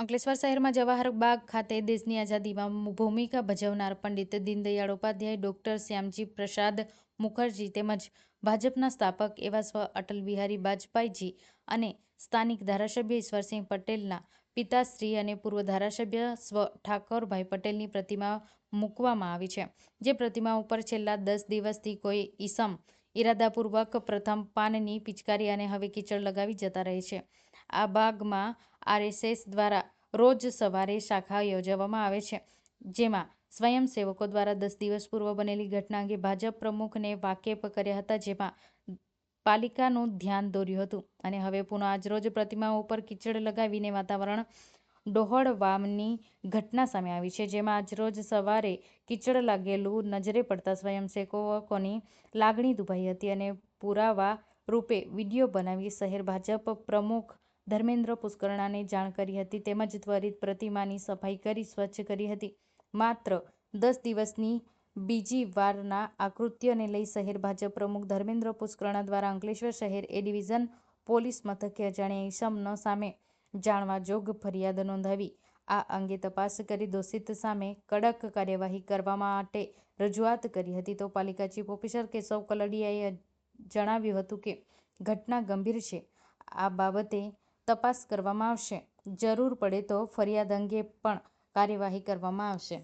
અંકલેશ્વર શહેરમાં જવાહર બાગ ખાતે દેશની આઝાદીમાં ભૂમિકા ભજવનાર પંડિત દીનદયાળ ઉપાધ્યાય ડોક્ટર શ્યામજી પ્રસાદ મુખર્જી તેમજ ભાજપના સ્થાપક એવા સ્વ અટલ બિહારી વાજપેયીજી અને સ્થાનિક ધારાસભ્ય ઈશ્વરસિંહ પટેલના પિતાશ્રી અને પૂર્વ ધારાસભ્ય સ્વ ઠાકોરભાઈ પટેલની પ્રતિમા મૂકવામાં આવી છે. જે પ્રતિમા ઉપર છેલ્લા દસ દિવસથી કોઈ ઈસમ ઈરાદાપૂર્વક પ્રથમ પાનની પિચકારી અને હવે કીચડ લગાવી જતા રહે છે. આ બાગમાં આરએસએસ દ્વારા રોજ સવારે શાખા યોજવામાં આવે છે. જેમાં સ્વયંસેવકો દ્વારા દસ દિવસ પૂર્વ બનેલી ઘટના અંગે ભાજપ પ્રમુખને વાકેફ કર્યા હતા, જેમાં પાલિકાનું ધ્યાન દોર્યું હતું. અને હવે પુનઃ આજરોજ પ્રતિમા ઉપર કીચડ લગાવીને વાતાવરણ ડહોળવાની ઘટના સામે આવી છે, જેમાં આજરોજ સવારે કીચડ લાગેલું નજરે પડતા સ્વયંસેવકોની લાગણી દુભાઈ હતી અને પુરાવા રૂપે વીડિયો બનાવી શહેર ભાજપ પ્રમુખ ધર્મેન્દ્ર પુષ્કરણાને જાણ કરી હતી. તેમજ ત્વરિત પ્રતિમાની સફાઈ કરી, સ્વચ્છ કરી હતી. માત્ર દસ દિવસની બીજી વારના આ લઈ શહેર ભાજપ પ્રમુખ ધર્મેન્દ્ર પુષ્કરણા દ્વારા અંકલેશ્વર શહેર એ ડિવિઝન પોલીસ મથકે અજાણ્યા ઈસમનો સામે જાણવા જોગ ફરિયાદ નોંધાવી. આ અંગે તપાસ કરી દોષિત સામે કડક કાર્યવાહી કરવા માટે રજૂઆત કરી હતી. તો પાલિકા ચીફ ઓફિસર કેશવ કલડિયાએ જણાવ્યું હતું કે, ઘટના ગંભીર છે. આ બાબતે તપાસ કરવામાં આવશે. જરૂર પડે તો ફરિયાદ અંગે પણ કાર્યવાહી કરવામાં આવશે.